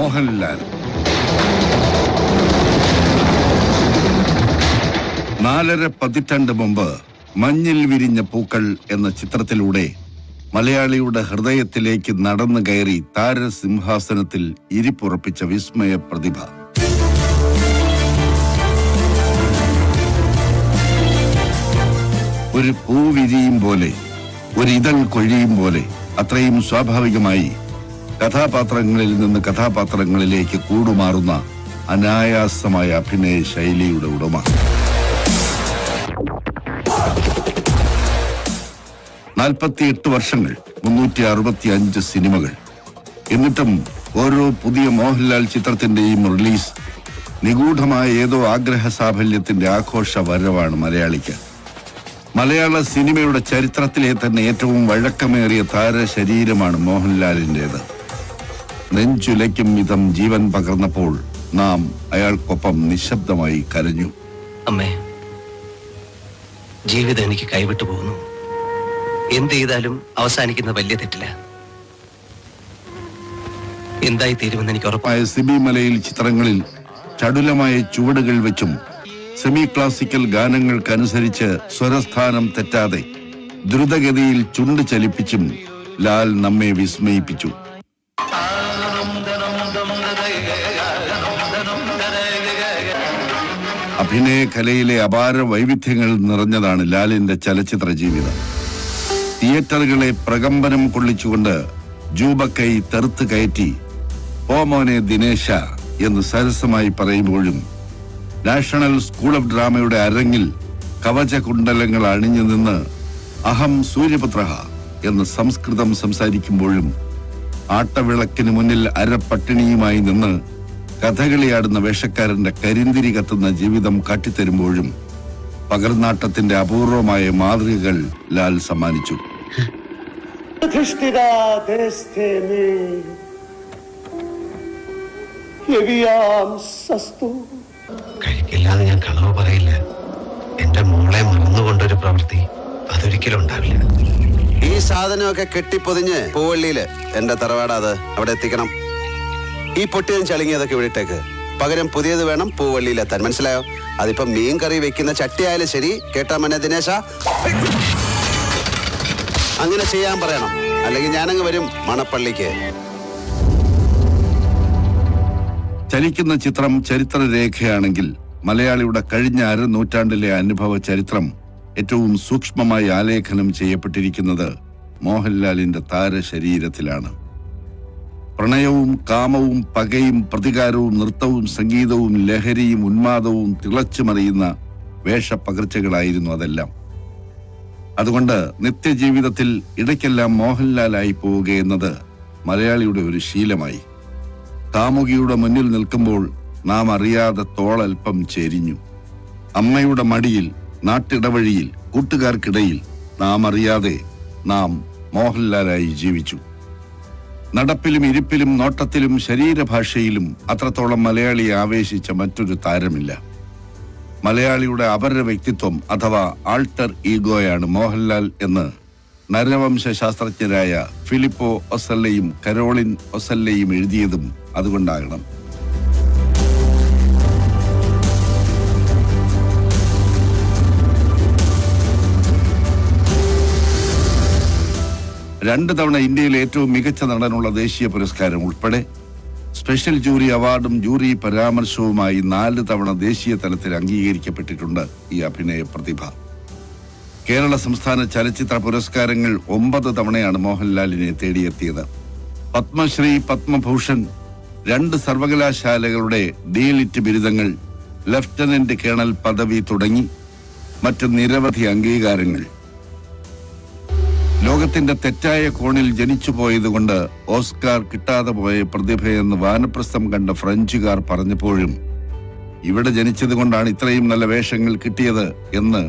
മോഹൻലാൽ. നാലര പതിറ്റാണ്ട് മുമ്പ് മഞ്ഞിൽ വിരിഞ്ഞ പൂക്കൾ എന്ന ചിത്രത്തിലൂടെ മലയാളിയുടെ ഹൃദയത്തിലേക്ക് നടന്നു കയറി താരസിംഹാസനത്തിൽ ഇരിപ്പുറപ്പിച്ച വിസ്മയ പ്രതിഭ. ഒരു പൂവിരിയും പോലെ ഒരു ഇതൾ കൊഴിയും പോലെ അത്രയും സ്വാഭാവികമായി കഥാപാത്രങ്ങളിൽ നിന്ന് കഥാപാത്രങ്ങളിലേക്ക് കൂടുമാറുന്ന അനായാസമായ അഭിനയ ശൈലിയുടെ ഉടമ. നാൽപ്പത്തിയെട്ട് വർഷങ്ങൾ മുന്നൂറ്റി അറുപത്തി അഞ്ച് സിനിമകൾ. എന്നിട്ടും ഓരോ പുതിയ മോഹൻലാൽ ചിത്രത്തിന്റെയും റിലീസ് നിഗൂഢമായ ഏതോ ആഗ്രഹ സാഫല്യത്തിന്റെ ആഘോഷ വരവാണ് മലയാളിക്ക്. മലയാള സിനിമയുടെ ചരിത്രത്തിലെ തന്നെ ഏറ്റവും വഴക്കമേറിയ താരശരീരമാണ് മോഹൻലാലിന്റെത് നെഞ്ചുലയ്ക്കും വിധം ജീവൻ പകർന്നപ്പോൾ നാം അയാൾക്കൊപ്പം നിശബ്ദമായി കരഞ്ഞു. അമ്മേ ജീവിതം എനിക്ക് കൈവിട്ടു പോകുന്നു. എന്ത് ചെയ്താലും അവസാനിക്കുന്ന വലിയ തെറ്റില്ല. എന്തായി തീരുമെന്ന് എനിക്ക് ഉറപ്പായ സിബി മലയിൽ ചിത്രങ്ങളിൽ ചടുലമായ ചുവടുകൾ വെച്ചും സെമി ക്ലാസിക്കൽ ഗാനങ്ങൾക്കനുസരിച്ച് സ്വരസ്ഥാനം തെറ്റാതെ ദ്രുതഗതിയിൽ ചുണ്ട് ചലിപ്പിച്ചും ലാൽ നമ്മെ വിസ്മയിപ്പിച്ചു. അഭിനയ കലയിലെ അപാര വൈവിധ്യങ്ങൾ നിറഞ്ഞതാണ് ലാലിന്റെ ചലച്ചിത്ര ജീവിതം തിയേറ്ററുകളെ പ്രകമ്പനം കൊള്ളിച്ചുകൊണ്ട് ജൂബക്കൈ തെറുത്ത് കയറ്റി ഓമോനെ ദിനേശ എന്ന് സരസമായി പറയുമ്പോഴും നാഷണൽ സ്കൂൾ ഓഫ് ഡ്രാമയുടെ അരങ്ങിൽ കവചകുണ്ടലങ്ങൾ അണിഞ്ഞു നിന്ന് അഹം സൂര്യപുത്ര എന്ന് സംസ്കൃതം സംസാരിക്കുമ്പോഴും ആട്ടവിളക്കിന് മുന്നിൽ അരപ്പട്ടിണിയുമായി നിന്ന് കഥകളിയാടുന്ന വേഷക്കാരന്റെ കരിന്തിരി കത്തുന്ന ജീവിതം കാട്ടിത്തരുമ്പോഴും പകർനാട്ടത്തിന്റെ അപൂർവമായ മാതൃകകൾ ലാൽ സമ്മാനിച്ചു. കഴിക്കില്ലാതെ ഞാൻ കളവ് പറയില്ല. എന്റെ മോളെ മറന്നുകൊണ്ടൊരു പ്രവൃത്തി അതൊരിക്കലും ഉണ്ടാവില്ല. ഈ സാധനമൊക്കെ കെട്ടിപ്പൊതിഞ്ഞ് പൂവള്ളിയിൽ. എന്റെ തറവാടാ അവിടെ എത്തിക്കണം. ഈ പൊട്ടിയതും ചളിങ്ങിയതൊക്കെ ഇവിടെ പകരം പുതിയത് വേണം പൂവള്ളിയിലെത്താൻ. മനസ്സിലായോ? അതിപ്പം മീൻ കറി വെക്കുന്ന ചട്ടിയായാലും ശരി. കേട്ടാ മനെ ദിനേശ? അങ്ങനെ ചെയ്യാൻ പറയണം. അല്ലെങ്കിൽ ഞാനങ്ങ് വരും മണപ്പള്ളിക്ക്. ചലിക്കുന്ന ചിത്രം ചരിത്രരേഖയാണെങ്കിൽ മലയാളിയുടെ കഴിഞ്ഞ അര നൂറ്റാണ്ടിലെ അനുഭവ ചരിത്രം ഏറ്റവും സൂക്ഷ്മമായി ആലേഖനം ചെയ്യപ്പെട്ടിരിക്കുന്നത് മോഹൻലാലിന്റെ താരശരീരത്തിലാണ്. പ്രണയവും കാമവും പകയും പ്രതികാരവും നൃത്തവും സംഗീതവും ലഹരിയും ഉന്മാദവും തിളച്ചു മറിയുന്ന വേഷപ്പകർച്ചകളായിരുന്നു അതെല്ലാം. അതുകൊണ്ട് നിത്യജീവിതത്തിൽ ഇടയ്ക്കെല്ലാം മോഹൻലാലായി പോവുക എന്നത് മലയാളിയുടെ ഒരു ശീലമായി. കാമുകിയുടെ മുന്നിൽ നിൽക്കുമ്പോൾ നാം അറിയാതെ തോളൽപ്പം ചെരിഞ്ഞു. അമ്മയുടെ മടിയിൽ നാട്ടിടവഴിയിൽ കൂട്ടുകാർക്കിടയിൽ നാം അറിയാതെ നാം മോഹൻലാലായി ജീവിച്ചു. നടപ്പിലും ഇരിപ്പിലും നോട്ടത്തിലും ശരീരഭാഷയിലും അത്രത്തോളം മലയാളിയെ ആവേശിച്ച മറ്റൊരു താരമില്ല. മലയാളിയുടെ അപര വ്യക്തിത്വം അഥവാ ആൾട്ടർ ഈഗോയാണ് മോഹൻലാൽ എന്ന് നരവംശ ശാസ്ത്രജ്ഞരായ ഫിലിപ്പോ ഒസല്ലയും കരോളിൻ ഒസല്ലയും എഴുതിയതും അതുകൊണ്ടാകണം. രണ്ട് തവണ ഇന്ത്യയിലെ ഏറ്റവും മികച്ച നടനുള്ള ദേശീയ പുരസ്കാരം ഉൾപ്പെടെ സ്പെഷ്യൽ ജൂറി അവാർഡും ജൂറി പരാമർശവുമായി നാല് തവണ ദേശീയ തലത്തിൽ അംഗീകരിക്കപ്പെട്ടിട്ടുണ്ട് ഈ അഭിനയ പ്രതിഭ. കേരള സംസ്ഥാന ചലച്ചിത്ര പുരസ്കാരങ്ങൾ ഒമ്പത് തവണയാണ് മോഹൻലാലിനെ തേടിയെത്തിയത്. പത്മശ്രീ പത്മഭൂഷൺ രണ്ട് സർവകലാശാലകളുടെ ഡീലിറ്റ് ബിരുദങ്ങൾ ലഫ്റ്റനന്റ് കേണൽ പദവി തുടങ്ങി മറ്റ് നിരവധി അംഗീകാരങ്ങൾ. ലോകത്തിന്റെ തെറ്റായ കോണിൽ ജനിച്ചു പോയതുകൊണ്ട് ഓസ്കാർ കിട്ടാതെ പോയ പ്രതിഭയെന്ന് വാനപ്രസ്ഥം കണ്ട ഫ്രഞ്ചുകാർ പറഞ്ഞപ്പോഴും ഇവിടെ ജനിച്ചത് കൊണ്ടാണ് ഇത്രയും നല്ല വേഷങ്ങൾ കിട്ടിയത് എന്ന്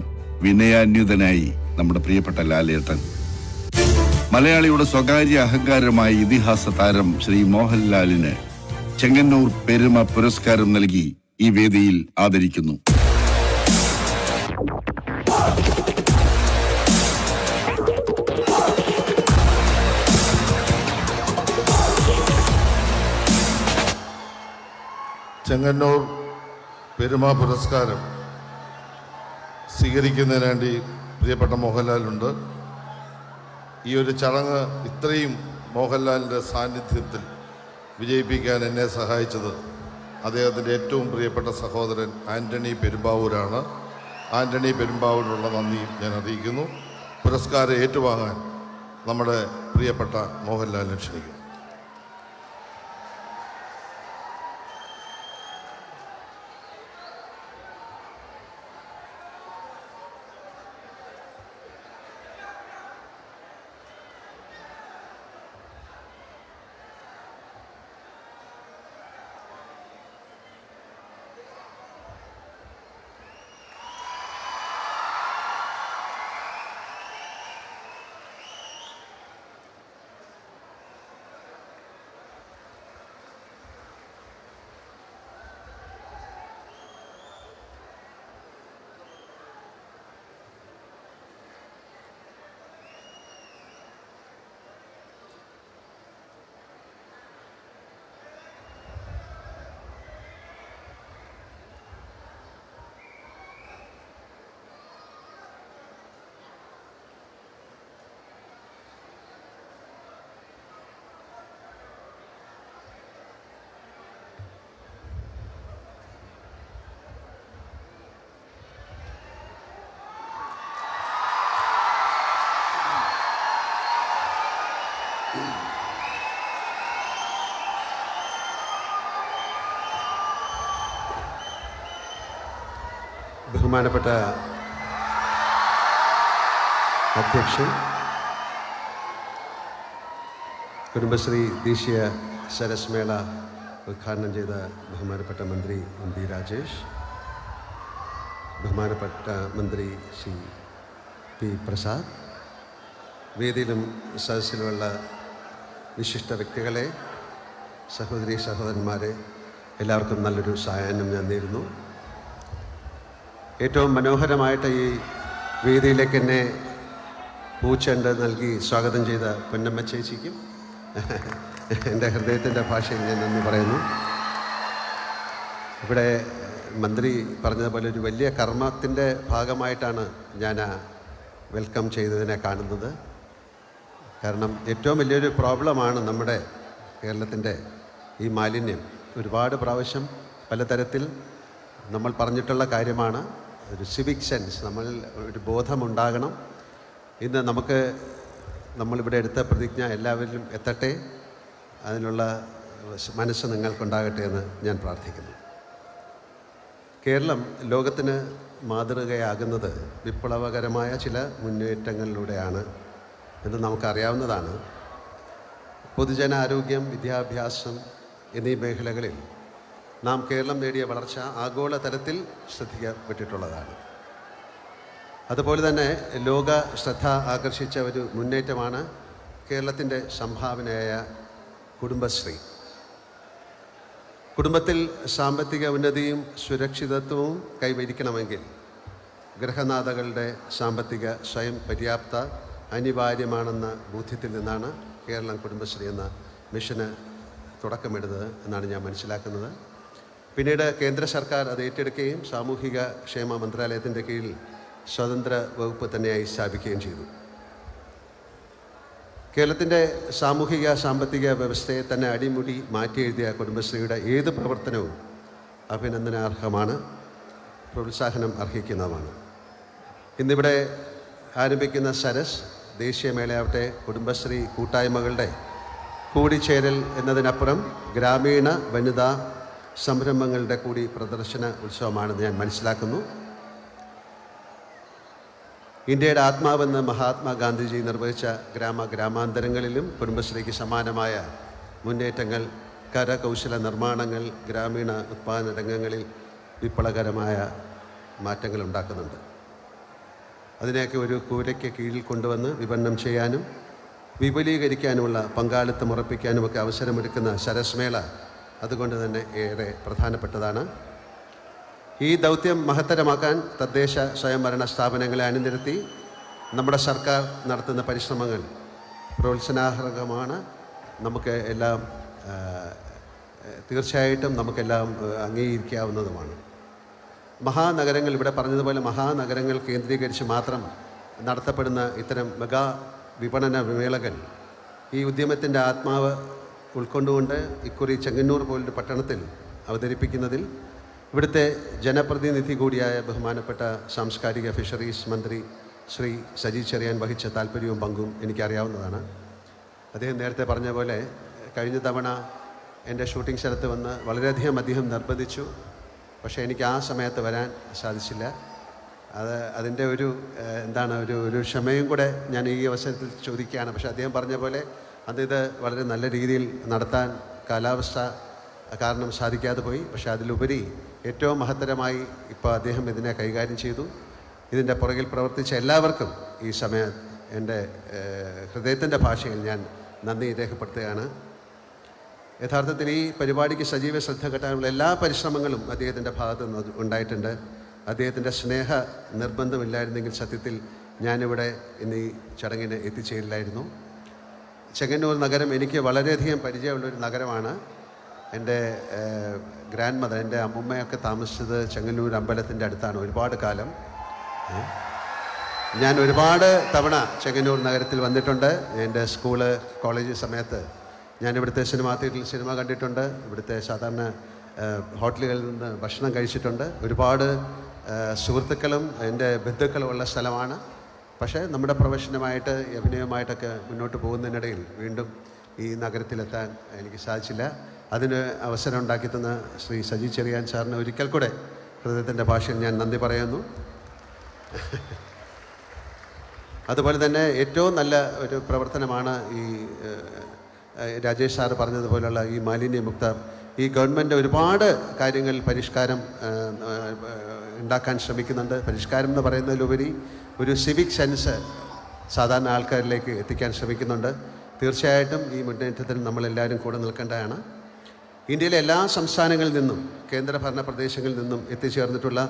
വിനയാന്യുതനായി നമ്മുടെ പ്രിയപ്പെട്ട ലാലേട്ടൻ. മലയാളിയുടെ സ്വകാര്യ അഹങ്കാരമായ ഇതിഹാസ താരം ശ്രീ മോഹൻലാലിന് ചെങ്ങന്നൂർ പെരുമ പുരസ്കാരം നൽകി ഈ വേദിയിൽ ആദരിക്കുന്നു. ചെങ്ങന്നൂർ പെരുമ പുരസ്കാരം സ്വീകരിക്കുന്നതിന് വേണ്ടി പ്രിയപ്പെട്ട മോഹൻലാലുണ്ട്. ഈ ഒരു ചടങ്ങ് ഇത്രയും മോഹൻലാലിന്റെ സാന്നിധ്യത്തിൽ വിജയിപ്പിക്കാൻ എന്നെ സഹായിച്ചത് അദ്ദേഹത്തിന്റെ ഏറ്റവും പ്രിയപ്പെട്ട സഹോദരൻ ആന്റണി പെരുമ്പാവൂരാണ്. ആന്റണി പെരുമ്പാവൂരിനുള്ള നന്ദിയും ഞാൻ അറിയിക്കുന്നു. പുരസ്കാരം ഏറ്റുവാങ്ങാൻ നമ്മുടെ പ്രിയപ്പെട്ട മോഹൻലാലിനെ ക്ഷണിക്കുന്നു. ബഹുമാനപ്പെട്ട അധ്യക്ഷൻ കുടുംബശ്രീ ദേശീയ സരസ് മേള ഉദ്ഘാടനം ചെയ്ത ബഹുമാനപ്പെട്ട മന്ത്രി എം പി രാജേഷ് ബഹുമാനപ്പെട്ട മന്ത്രി ശ്രീ പി പ്രസാദ് വേദിയിലും സദസ്സിലുമുള്ള വിശിഷ്ട വ്യക്തികളെ സഹോദരി സഹോദരന്മാരെ എല്ലാവർക്കും നല്ലൊരു സായാഹ്നം ഞാൻ നേരുന്നു. ഏറ്റവും മനോഹരമായിട്ട് ഈ വേദിയിലേക്ക് എന്നെ പൂച്ചെണ്ട് നൽകി സ്വാഗതം ചെയ്ത പൊന്നമ്മ ചേച്ചിക്കും എന്റെ ഹൃദയത്തിന്റെ ഭാഷയിൽ ഞാൻ നന്ദി പറയുന്നു. ഇവിടെ മന്ത്രി പറഞ്ഞതുപോലെ ഒരു വലിയ കർമ്മത്തിന്റെ ഭാഗമായിട്ടാണ് ഞാൻ വെൽക്കം ചെയ്തതിനെ കാണുന്നത്. കാരണം ഏറ്റവും വലിയൊരു പ്രോബ്ലമാണ് നമ്മുടെ കേരളത്തിന്റെ ഈ മാലിന്യം. ഒരുപാട് പ്രാവശ്യം പലതരത്തിൽ നമ്മൾ പറഞ്ഞിട്ടുള്ള കാര്യമാണ്. ഒരു സിവിക് സെൻസ് നമ്മൾ ഒരു ബോധമുണ്ടാകണം. ഇന്ന് നമുക്ക് നമ്മളിവിടെ എടുത്ത പ്രതിജ്ഞ എല്ലാവരിലും എത്തട്ടെ. അതിനുള്ള മനസ്സ് നിങ്ങൾക്കുണ്ടാകട്ടെ എന്ന് ഞാൻ പ്രാർത്ഥിക്കുന്നു. കേരളം ലോകത്തിന് മാതൃകയാകുന്നത് വിപ്ലവകരമായ ചില മുന്നേറ്റങ്ങളിലൂടെയാണ് എന്ന് നമുക്കറിയാവുന്നതാണ്. പൊതുജനാരോഗ്യം വിദ്യാഭ്യാസം എന്നീ മേഖലകളിൽ നാം കേരളം നേടിയ വളർച്ച ആഗോള തലത്തിൽ ശ്രദ്ധിക്കപ്പെട്ടിട്ടുള്ളതാണ് അതുപോലെ തന്നെ ലോക ശ്രദ്ധ ആകർഷിച്ച ഒരു മുന്നേറ്റമാണ് കേരളത്തിന്റെ സംഭാവനയായ കുടുംബശ്രീ. കുടുംബത്തിൽ സാമ്പത്തിക ഉന്നതിയും സുരക്ഷിതത്വവും കൈവരിക്കണമെങ്കിൽ ഗൃഹനാഥകളുടെ സാമ്പത്തിക സ്വയം പര്യാപ്ത അനിവാര്യമാണെന്ന ബോധ്യത്തിൽ നിന്നാണ് കേരളം കുടുംബശ്രീ എന്ന മിഷന് തുടക്കമിടുന്നത് എന്നാണ് ഞാൻ മനസ്സിലാക്കുന്നത്. പിന്നീട് കേന്ദ്ര സർക്കാർ അത് ഏറ്റെടുക്കുകയും സാമൂഹിക ക്ഷേമ മന്ത്രാലയത്തിന്റെ കീഴിൽ സ്വതന്ത്ര വകുപ്പ് തന്നെയായി സ്ഥാപിക്കുകയും ചെയ്തു. കേരളത്തിന്റെ സാമൂഹിക സാമ്പത്തിക വ്യവസ്ഥയെ തന്നെ അടിമുടി മാറ്റിയെഴുതിയ കുടുംബശ്രീയുടെ ഏത് പ്രവർത്തനവും അഭിനന്ദനാർഹമാണ് പ്രോത്സാഹനം അർഹിക്കുന്നതുമാണ്. ഇന്നിവിടെ ആരംഭിക്കുന്ന സരസ് ദേശീയമേളയാവട്ടെ കുടുംബശ്രീ കൂട്ടായ്മകളുടെ കൂടിച്ചേരൽ എന്നതിനപ്പുറം ഗ്രാമീണ വനിതാ സംരംഭങ്ങളുടെ കൂടി പ്രദർശന ഉത്സവമാണെന്ന് ഞാൻ മനസ്സിലാക്കുന്നു. ഇന്ത്യയുടെ ആത്മാവെന്ന് മഹാത്മാഗാന്ധിജി നിർവഹിച്ച ഗ്രാമ ഗ്രാമാന്തരങ്ങളിലും കുടുംബശ്രീക്ക് സമാനമായ മുന്നേറ്റങ്ങൾ കരകൗശല നിർമ്മാണങ്ങൾ ഗ്രാമീണ ഉത്പാദന രംഗങ്ങളിൽ വിപ്ലവകരമായ മാറ്റങ്ങൾ ഉണ്ടാക്കുന്നുണ്ട്. അതിനെയൊക്കെ ഒരു കൂരയ്ക്ക് കീഴിൽ കൊണ്ടുവന്ന് വിപണനം ചെയ്യാനും വിപുലീകരിക്കാനുമുള്ള പങ്കാളിത്തം ഉറപ്പിക്കാനുമൊക്കെ അവസരമെടുക്കുന്ന സരസ്മേള അതുകൊണ്ട് തന്നെ ഏറെ പ്രധാനപ്പെട്ടതാണ്. ഈ ദൗത്യം മഹത്തരമാക്കാൻ തദ്ദേശ സ്വയംഭരണ സ്ഥാപനങ്ങളെ അണിനിരത്തി നമ്മുടെ സർക്കാർ നടത്തുന്ന പരിശ്രമങ്ങൾ പ്രോത്സാഹകമാണ് നമുക്ക് എല്ലാം തീർച്ചയായിട്ടും നമുക്കെല്ലാം അംഗീകരിക്കാവുന്നതുമാണ്. മഹാനഗരങ്ങൾ ഇവിടെ പറഞ്ഞതുപോലെ മഹാനഗരങ്ങൾ കേന്ദ്രീകരിച്ച് മാത്രം നടത്തപ്പെടുന്ന ഇത്തരം മെഗാ വിപണന മേളകൾ ഈ ഉദ്യമത്തിന്റെ ആത്മാവ് ഉൾക്കൊണ്ടുകൊണ്ട് ഇക്കുറി ചെങ്ങന്നൂർ പോലൊരു പട്ടണത്തിൽ അവതരിപ്പിക്കുന്നതിൽ ഇവിടുത്തെ ജനപ്രതിനിധി കൂടിയായ ബഹുമാനപ്പെട്ട സാംസ്കാരിക ഫിഷറീസ് മന്ത്രി ശ്രീ സജി ചെറിയാൻ വഹിച്ച താല്പര്യവും പങ്കും എനിക്കറിയാവുന്നതാണ്. അദ്ദേഹം നേരത്തെ പറഞ്ഞ പോലെ കഴിഞ്ഞ തവണ എന്റെ ഷൂട്ടിംഗ് സ്ഥലത്ത് വന്ന് വളരെയധികം അദ്ദേഹം നിർബന്ധിച്ചു. പക്ഷേ എനിക്ക് ആ സമയത്ത് വരാൻ സാധിച്ചില്ല. അത് അതിന്റെ ഒരു എന്താണ് ഒരു ഒരു ക്ഷമയും കൂടെ ഞാൻ ഈ അവസരത്തിൽ ചോദിക്കുകയാണ്. പക്ഷേ അദ്ദേഹം പറഞ്ഞ പോലെ അന്ന് ഇത് വളരെ നല്ല രീതിയിൽ നടത്താൻ കാലാവസ്ഥ കാരണം സാധിക്കാതെ പോയി. പക്ഷേ അതിലുപരി ഏറ്റവും മഹത്തരമായി ഇപ്പോൾ അദ്ദേഹം ഇതിനെ കൈകാര്യം ചെയ്തു. ഇതിന്റെ പുറകിൽ പ്രവർത്തിച്ച എല്ലാവർക്കും ഈ സമയ എന്റെ ഹൃദയത്തിന്റെ ഭാഷയിൽ ഞാൻ നന്ദി രേഖപ്പെടുത്തുകയാണ്. യഥാർത്ഥത്തിൽ ഈ പരിപാടിക്ക് സജീവ ശ്രദ്ധ കെട്ടാനുള്ള എല്ലാ പരിശ്രമങ്ങളും അദ്ദേഹത്തിന്റെ ഭാഗത്തു നിന്ന് ഉണ്ടായിട്ടുണ്ട്. അദ്ദേഹത്തിന്റെ സ്നേഹ നിർബന്ധമില്ലായിരുന്നെങ്കിൽ സത്യത്തിൽ ഞാനിവിടെ ഇന്ന് ഈ ചടങ്ങിന് എത്തിച്ചേരില്ലായിരുന്നു. ചെങ്ങന്നൂർ നഗരം എനിക്ക് വളരെയധികം പരിചയമുള്ളൊരു നഗരമാണ്. എന്റെ ഗ്രാൻഡ് മദർ എന്റെ അമ്മുമ്മയൊക്കെ താമസിച്ചത് ചെങ്ങന്നൂർ അമ്പലത്തിന്റെ അടുത്താണ് ഒരുപാട് കാലം. ഞാൻ ഒരുപാട് തവണ ചെങ്ങന്നൂർ നഗരത്തിൽ വന്നിട്ടുണ്ട്. എന്റെ സ്കൂൾ കോളേജ് സമയത്ത് ഞാൻ ഇവിടുത്തെ സിനിമാ തിയേറ്ററിൽ സിനിമ കണ്ടിട്ടുണ്ട്. ഇവിടുത്തെ സാധാരണ ഹോട്ടലുകളിൽ നിന്ന് ഭക്ഷണം കഴിച്ചിട്ടുണ്ട്. ഒരുപാട് സുഹൃത്തുക്കളും എന്റെ ബന്ധുക്കളും ഉള്ള സ്ഥലമാണ്. പക്ഷേ നമ്മുടെ പ്രൊഫഷനുമായിട്ട് അഭിനയമായിട്ടൊക്കെ മുന്നോട്ട് പോകുന്നതിനിടയിൽ വീണ്ടും ഈ നഗരത്തിലെത്താൻ എനിക്ക് സാധിച്ചില്ല. അതിന് അവസരം ഉണ്ടാക്കി തന്ന ശ്രീ സജി ചെറിയാൻ സാറിന് ഒരിക്കൽ കൂടെ ഹൃദയത്തിന്റെ ഭാഷയിൽ ഞാൻ നന്ദി പറയുന്നു. അതുപോലെ തന്നെ ഏറ്റവും നല്ല ഒരു പ്രവർത്തനമാണ് ഈ രാജേഷ് സാറ് പറഞ്ഞതുപോലുള്ള ഈ മാലിന്യമുക്ത ഈ ഗവൺമെന്റ് ഒരുപാട് കാര്യങ്ങൾ പരിഷ്കാരം ഉണ്ടാക്കാൻ ശ്രമിക്കുന്നുണ്ട്. പരിഷ്കാരം എന്ന് പറയുന്നതിലുപരി ഒരു സിവിക് സെൻസ് സാധാരണ ആൾക്കാരിലേക്ക് എത്തിക്കാൻ ശ്രമിക്കുന്നുണ്ട്. തീർച്ചയായിട്ടും ഈ മുന്നേറ്റത്തിന് നമ്മളെല്ലാവരും കൂടെ നിൽക്കേണ്ടതാണ്. ഇന്ത്യയിലെ എല്ലാ സംസ്ഥാനങ്ങളിൽ നിന്നും കേന്ദ്രഭരണ പ്രദേശങ്ങളിൽ നിന്നും എത്തിച്ചേർന്നിട്ടുള്ള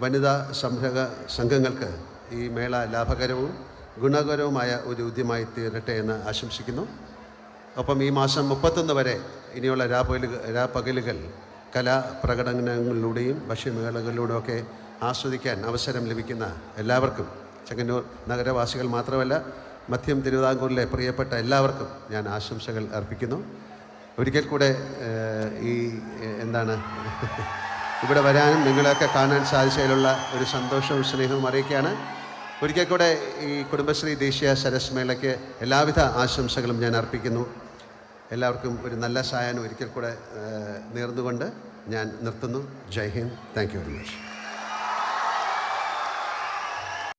വനിതാ സംരംഭക സംഘങ്ങൾക്ക് ഈ മേള ലാഭകരവും ഗുണകരവുമായ ഒരു ഉദ്യമായി തീരട്ടെ എന്ന് ആശംസിക്കുന്നു. ഒപ്പം ഈ മാസം മുപ്പത്തൊന്ന് വരെ ഇനിയുള്ള രാപകലുകൾ രാപ്പകലുകൾ കലാപ്രകടനങ്ങളിലൂടെയും ഭക്ഷ്യമേളകളിലൂടെയും ഒക്കെ ആസ്വദിക്കാൻ അവസരം ലഭിക്കുന്ന എല്ലാവർക്കും ചെങ്ങന്നൂർ നഗരവാസികൾ മാത്രമല്ല മധ്യം തിരുവിതാംകൂറിലെ പ്രിയപ്പെട്ട എല്ലാവർക്കും ഞാൻ ആശംസകൾ അർപ്പിക്കുന്നു. ഒരിക്കൽ കൂടെ ഈ എന്താണ് ഇവിടെ വരാനും നിങ്ങളെയൊക്കെ കാണാൻ സാധിച്ചതിലുള്ള ഒരു സന്തോഷവും സ്നേഹവും അറിയിക്കുകയാണ്. ഒരിക്കൽ കൂടെ ഈ കുടുംബശ്രീ ദേശീയ സരസ് മേളയ്ക്ക് എല്ലാവിധ ആശംസകളും ഞാൻ അർപ്പിക്കുന്നു. എല്ലാവർക്കും ഒരു നല്ല സായാഹ്നം ഒരിക്കൽ കൂടെ നേർന്നുകൊണ്ട് ഞാൻ നിർത്തുന്നു. Jai Hind. Thank you very much.